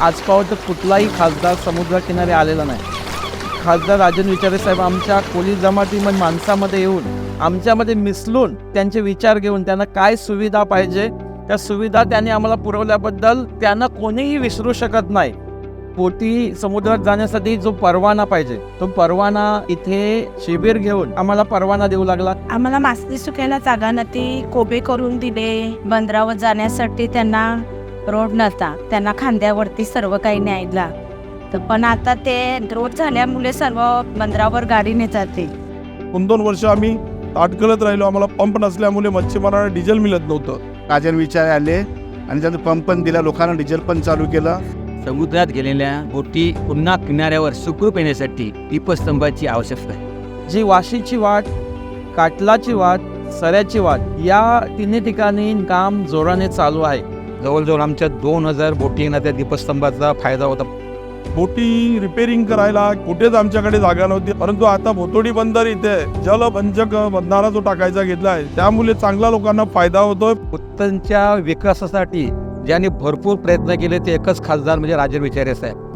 आजपावत कुठलाही खासदार समुद्रकिनारी आलेला नाही. खासदार राजन विचारे साहेब आमच्या कोली जमातीमध्ये माणसामध्ये येऊन आमच्यामध्ये मिसळून त्यांचे विचार घेऊन त्यांना काय सुविधा पाहिजे त्या सुविधा त्यांनी आम्हाला पुरवल्याबद्दल त्यांना कोणीही विसरू शकत नाही. पोटी समुद्रात जाण्यासाठी जो परवाना पाहिजे तो परवाना इथे शिबिर घेऊन आम्हाला परवाना देऊ लागला. आम्हाला मासली सुकायला जागा नव्हती. कोबे करून दिले बंदरावर जाण्यासाठी त्यांना. रोड नव्हता. त्यांना खांद्यावरती सर्व काही न्यायला. तर पण आता ते रोड झाल्यामुळे सर्व बंदरावर गाडीने जाते दोन दोन वर्ष आम्ही ताट करत राहिलो. आम्हाला पंप नसल्यामुळे मच्छीमारांना डिझेल मिळत नव्हतं. राजन विचार आले आणि त्यांचं पंप पण दिला. लोकांना डिझेल पण चालू केलं. समुद्रात गेलेल्या बोटी पुन्हा किनाऱ्यावर सुखरूप येण्यासाठी दीपस्तंभाची आवश्यकता आहे. जी वाशीची वाट काटलाची वाट सऱ्याची वाट या तिन्ही ठिकाणी काम जोराने चालू आहे. जवळजवळ आमच्या दोन हजार बोटींना त्या दीपस्तंभाचा फायदा होता. बोटी रिपेअरिंग करायला कुठेच आमच्याकडे जागा नव्हती. परंतु आता भोतोडी बंदर इथे जलबंचक बंधारा जो टाकायचा घेतलाय त्यामुळे चांगला लोकांना फायदा होतोय. उत्तनच्या विकासासाठी ज्यांनी भरपूर प्रयत्न केले ते एकच खासदार म्हणजे राजन विचारे साहेब.